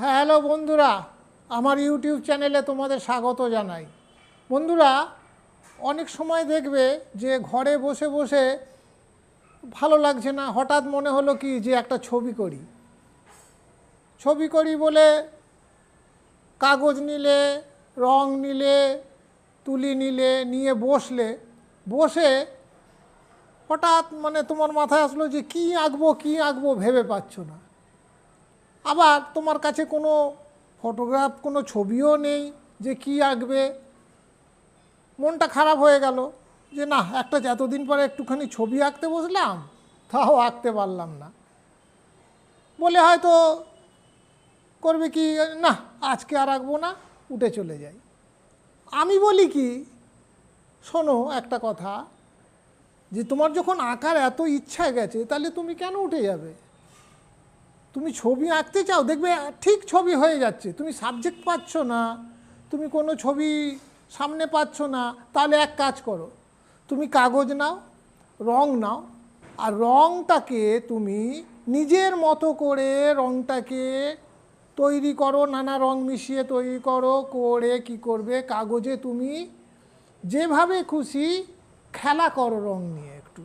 Hello বন্ধুরা, আমার YouTube চ্যানেলে তোমাদের স্বাগত জানাই। বন্ধুরা, অনেক সময় দেখবে যে ঘরে বসে বসে ভালো লাগছে না, হঠাৎ মনে হলো কি যে একটা ছবি করি। ছবি করি বলে কাগজ নিলে, রং নিলে, তুলি নিলে, নিয়ে বসলে, বসে হঠাৎ মানে তোমার মাথায় আসলো যে কী আঁকবো কী আঁকবো ভেবে পাচ্ছ না। আবার তোমার কাছে কোনো ফটোগ্রাফ কোনো ছবিও নেই যে কি আঁকবে। মনটা খারাপ হয়ে গেল যে না, একটা এতদিন পরে একটুখানি ছবি আঁকতে বসলাম, তাও আঁকতে পারলাম না। বলে হয়তো করবে কি, না, আজকে আর আঁকবো না, উঠে চলে যাই। আমি বলি কি, শোনো একটা কথা, যে তোমার যখন আঁকার এত ইচ্ছা গেছে, তাহলে তুমি কেন উঠে যাবে? তুমি ছবি আঁকতে চাও, দেখবে, ঠিক ছবি হয়ে যাচ্ছে। তুমি সাবজেক্ট পাচ্ছ না, তুমি কোনো ছবি সামনে পাচ্ছ না, তাহলে এক কাজ করো, তুমি কাগজ নাও, রং নাও, আর রংটাকে তুমি নিজের মতো করে রংটাকে তৈরি করো, নানা রং মিশিয়ে তৈরি করো, করে কি করবে, কাগজে তুমি যেভাবে খুশি খেলা করো রং নিয়ে একটু।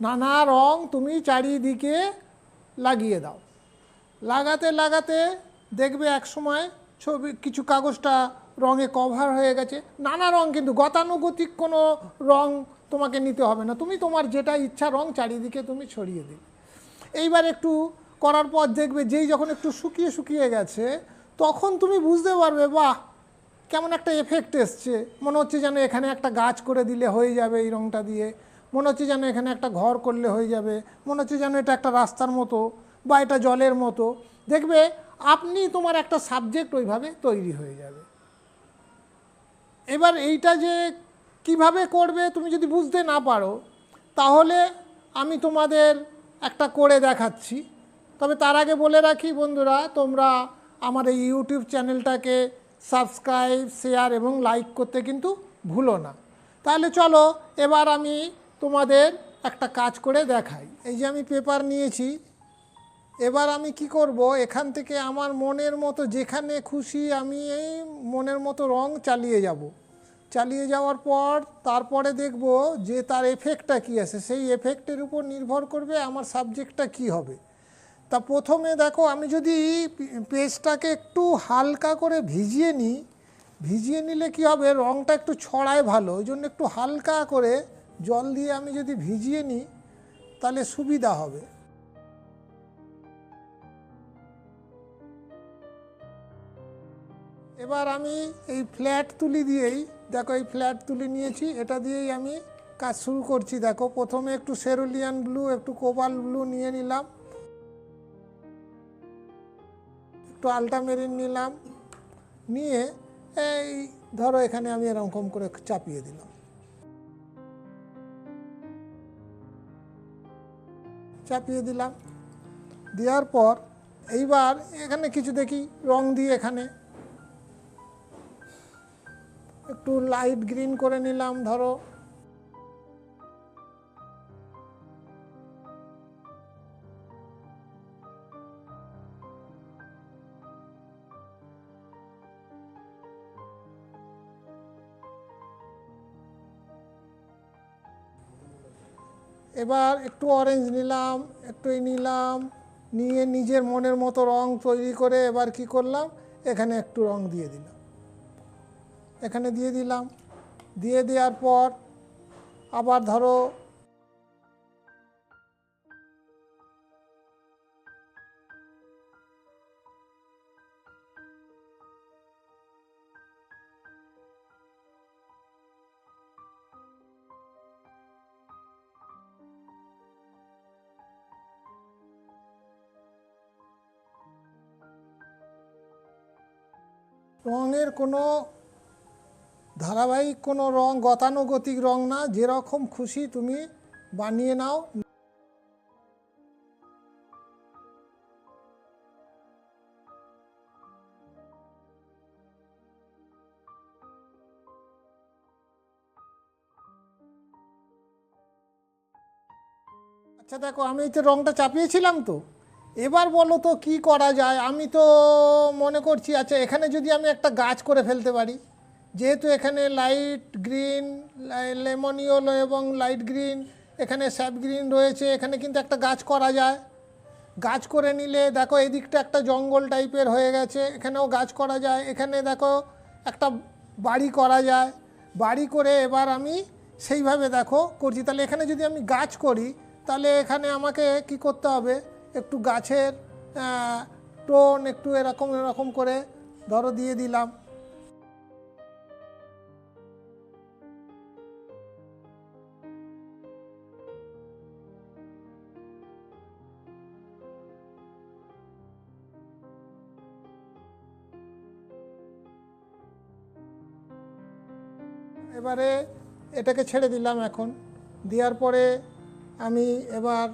নানা রং তুমি চারিদিকে লাগিয়ে দাও। লাগাতে লাগাতে দেখবে এক সময় ছবি, কিছু কাগজটা রঙে কভার হয়ে গেছে। নানা রং, কিন্তু গতানুগতিক কোনো রং তোমাকে নিতে হবে না। তুমি তোমার যেটা ইচ্ছা রং চারিদিকে তুমি ছড়িয়ে দিলে এইবার একটু করার পর দেখবে যেই যখন একটু শুকিয়ে শুকিয়ে গেছে, তখন তুমি বুঝতে পারবে, বাহ, কেমন একটা এফেক্ট এসছে। মনে হচ্ছে যেন এখানে একটা গাছ করে দিলে হয়ে যাবে এই রংটা দিয়ে। মনে হচ্ছে যেন এখানে একটা ঘর করলে হয়ে যাবে। মনে হচ্ছে যেন এটা একটা রাস্তার মতো বা এটা জলের মতো। দেখবে আপনি তোমার একটা সাবজেক্ট ওইভাবে তৈরি হয়ে যাবে। এবার এইটা যে কীভাবে করবে তুমি যদি বুঝতে না পারো, তাহলে আমি তোমাদের একটা করে দেখাচ্ছি। তবে তার আগে বলে রাখি বন্ধুরা, তোমরা আমার এই ইউটিউব চ্যানেলটাকে সাবস্ক্রাইব শেয়ার এবং লাইক করতে কিন্তু ভুলো না। তাহলে চলো, এবার আমি তোমাদের একটা কাজ করে দেখাই। এই যে আমি পেপার নিয়েছি, এবার আমি কি করব? এখান থেকে আমার মনের মতো যেখানে খুশি আমি এই মনের মতো রং চালিয়ে যাব। চালিয়ে যাওয়ার পর তারপরে দেখব যে তার এফেক্টটা কী আছে। সেই এফেক্টের উপর নির্ভর করবে আমার সাবজেক্টটা কি হবে। তা প্রথমে দেখো, আমি যদি পেজটাকে একটু হালকা করে ভিজিয়ে নিই, ভিজিয়ে নিলে কি হবে? রংটা একটু ছড়ায় ভালো। ওই জন্য একটু হালকা করে জল দিয়ে আমি যদি ভিজিয়ে নিই, তাহলে সুবিধা হবে। এবার আমি এই ফ্ল্যাট তুলি দিয়েই, দেখো এই ফ্ল্যাট তুলি নিয়েছি, এটা দিয়েই আমি কাজ শুরু করছি। দেখো, প্রথমে একটু সেরুলিয়ান ব্লু একটু কোবাল ব্লু নিয়ে নিলাম। একটু আলটামেরিন নিলাম। নিয়ে এই ধরো এখানে আমি এরকম করে চাপিয়ে দিলাম। চাপিয়ে দিলাম। দেওয়ার পর এইবার এখানে কিছু দেখি, রং দিয়ে এখানে। একটু লাইট গ্রিন করে নিলাম, ধরো। এবার একটু অরেঞ্জ নিলাম, একটু নিলাম, নিয়ে নিজের মনের মতো রং তৈরি করে এবার কি করলাম? এখানে একটু রং দিয়ে দিলাম। এখানে দিয়ে দিলাম। দিয়ে দেওয়ার পর আবার ধরো রঙের কোনো ধারাবাহিক কোনো রং, গতানুগতিক রং না, যেরকম খুশি তুমি বানিয়ে নাও। আচ্ছা দেখো, আমি এই যে রংটা চাপিয়েছিলাম তো এবার বলো তো, কি করা যায়? আমি তো মনে করছি আচ্ছা এখানে যদি আমি একটা গাছ করে ফেলতে পারি, যেহেতু এখানে লাইট গ্রিন লেমন ইয়েলো এবং লাইট গ্রিন এখানে স্যাপ গ্রিন রয়েছে, এখানে কিন্তু একটা গাছ করা যায়। গাছ করে নিলে, দেখো, এদিকটা একটা জঙ্গল টাইপের হয়ে গেছে, এখানেও গাছ করা যায়, এখানে দেখো, একটা বাড়ি করা যায়। বাড়ি করে এবার আমি সেইভাবে দেখো করছি। তাহলে এখানে যদি আমি গাছ করি, তাহলে এখানে আমাকে কি করতে হবে? একটু গাছের টোন একটু এরকম এরকম করে ধরো দিয়ে দিলাম। এবারে এটাকে ছেড়ে দিলাম এখন। দেওয়ার পরে আমি এবার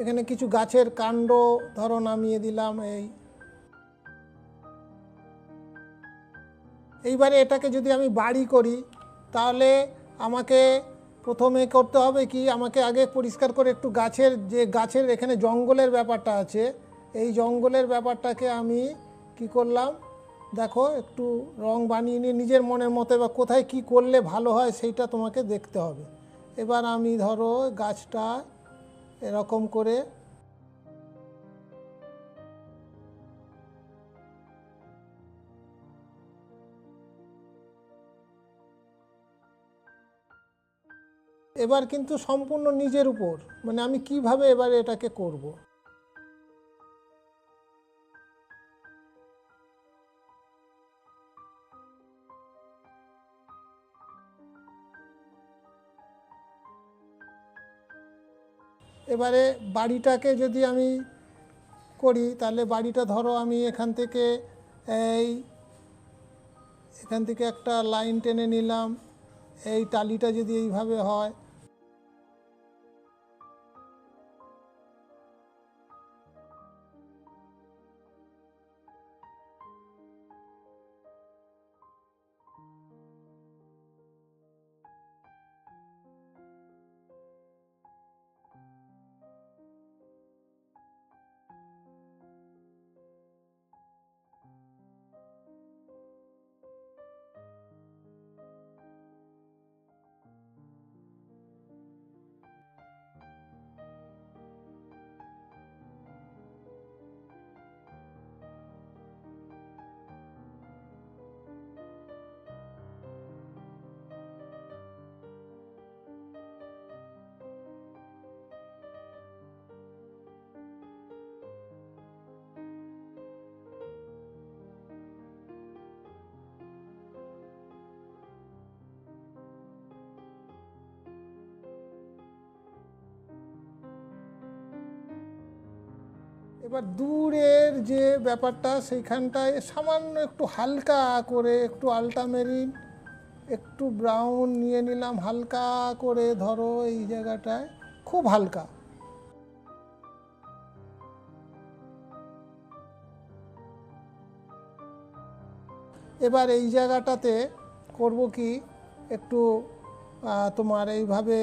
এখানে কিছু গাছের কাণ্ড ধরো নামিয়ে দিলাম এই। এইবারে এটাকে যদি আমি বাড়ি করি, তাহলে আমাকে প্রথমে করতে হবে কি, আমাকে আগে পরিষ্কার করে একটু গাছের যে গাছের এখানে জঙ্গলের ব্যাপারটা আছে, এই জঙ্গলের ব্যাপারটাকে আমি কি করলাম, দেখো একটু রং বানিয়ে নিয়ে নিজের মনের মতো বা কোথায় কি করলে ভালো হয়, সেইটা তোমাকে দেখতে হবে। এবার আমি ধরো গাছটা এরকম করে এবার কিন্তু সম্পূর্ণ নিজের উপর মানে আমি কীভাবে এবার এটাকে করব। এবারে বাড়িটাকে যদি আমি করি, তাহলে বাড়িটা ধরো আমি এখান থেকে এই, এখান থেকে একটা লাইন টেনে নিলাম। এই টালিটা যদি এইভাবে হয় এবার দূরের যে ব্যাপারটা, সেইখানটায় সামান্য একটু হালকা করে একটু আলটামেরিন একটু ব্রাউন নিয়ে নিলাম, হালকা করে ধরো এই জায়গাটায়, খুব হালকা। এবার এই জায়গাটাতে করব কি, একটু তোমার এইভাবে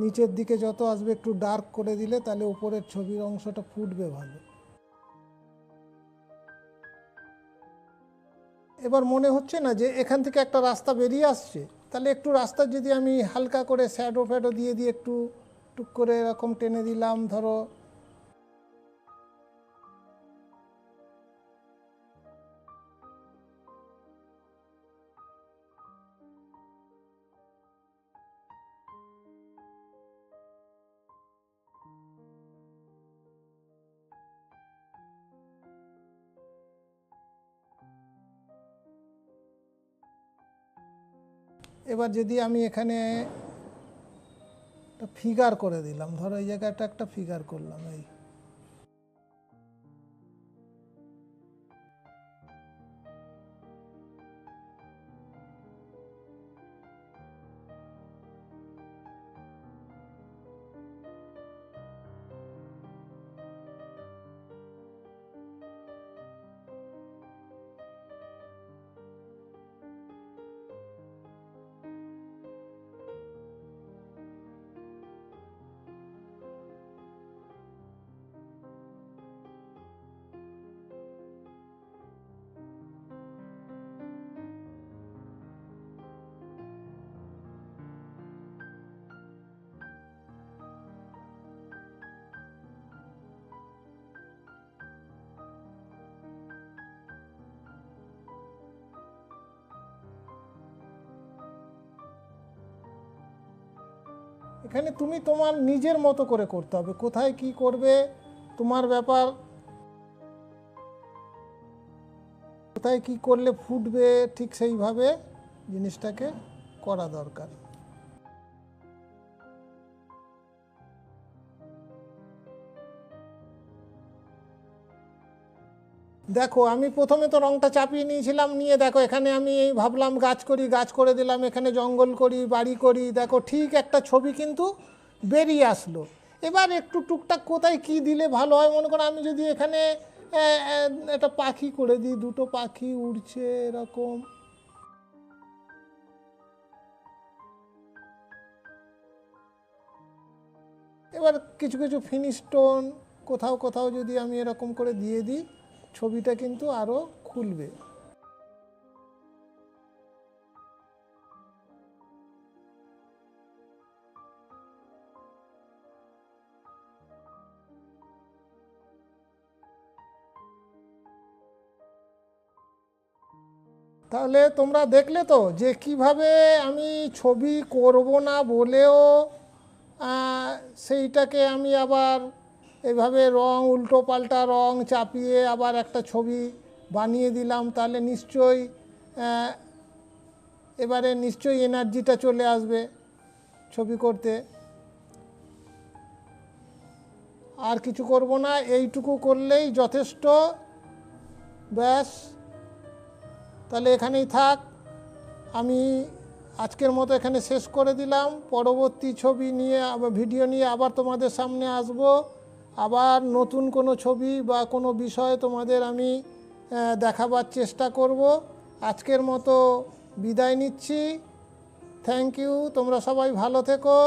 নিচের দিকে যত আসবে একটু ডার্ক করে দিলে তাহলে উপরের ছবির অংশটা ফুটবে ভালো। এবার মনে হচ্ছে না যে এখান থেকে একটা রাস্তা বেরিয়ে আসছে, তাহলে একটু রাস্তা যদি আমি হালকা করে স্যাডো ফ্যাডো দিয়ে দিয়ে একটু টুক করে এরকম টেনে দিলাম, ধরো এবার যদি আমি এখানে একটা ফিগার করে দিলাম, ধরো এই জায়গাটা একটা ফিগার করলাম, এই এখানে তুমি তোমার নিজের মতো করে করতে হবে। কোথায় কি করবে, তোমার ব্যাপার, কোথায় কি করলে ফুটবে, ঠিক সেইভাবে জিনিসটাকে করা দরকার। দেখো, আমি প্রথমে তো রংটা চাপিয়ে নিয়েছিলাম, নিয়ে দেখো, এখানে আমি এই ভাবলাম গাছ করি, গাছ করে দিলাম, এখানে জঙ্গল করি, বাড়ি করি, দেখো, ঠিক একটা ছবি কিন্তু বেরিয়ে আসলো। এবার একটু টুকটাক কোথায় কি দিলে ভালো হয়, মনে করো আমি যদি এখানে একটা পাখি করে দিই, দুটো পাখি উড়ছে এরকম। এবার কিছু কিছু ফিনিশ ফিনিস্টোন কোথাও কোথাও যদি আমি এরকম করে দিয়ে দিই ছবিটা কিন্তু আরও খুলবে। তাহলে তোমরা দেখলে তো যে কীভাবে আমি ছবি করব না বলেও সেইটাকে আমি আবার এভাবে রং উল্টো পাল্টা রং চাপিয়ে আবার একটা ছবি বানিয়ে দিলাম, তাহলে নিশ্চয়ই এবারে নিশ্চয়ই এনার্জিটা চলে আসবে ছবি করতে। আর কিছু করব না, এইটুকু করলেই যথেষ্ট। ব্যাস, তাহলে এখানেই থাক। আমি আজকের মতো এখানে শেষ করে দিলাম। পরবর্তী ছবি নিয়ে ভিডিও নিয়ে আবার তোমাদের সামনে আসব। আবার নতুন কোনো ছবি বা কোনো বিষয় তোমাদের আমি দেখাবার চেষ্টা করব। আজকের মতো বিদায় নিচ্ছি। থ্যাংক ইউ তোমরা সবাই ভালো থেকো।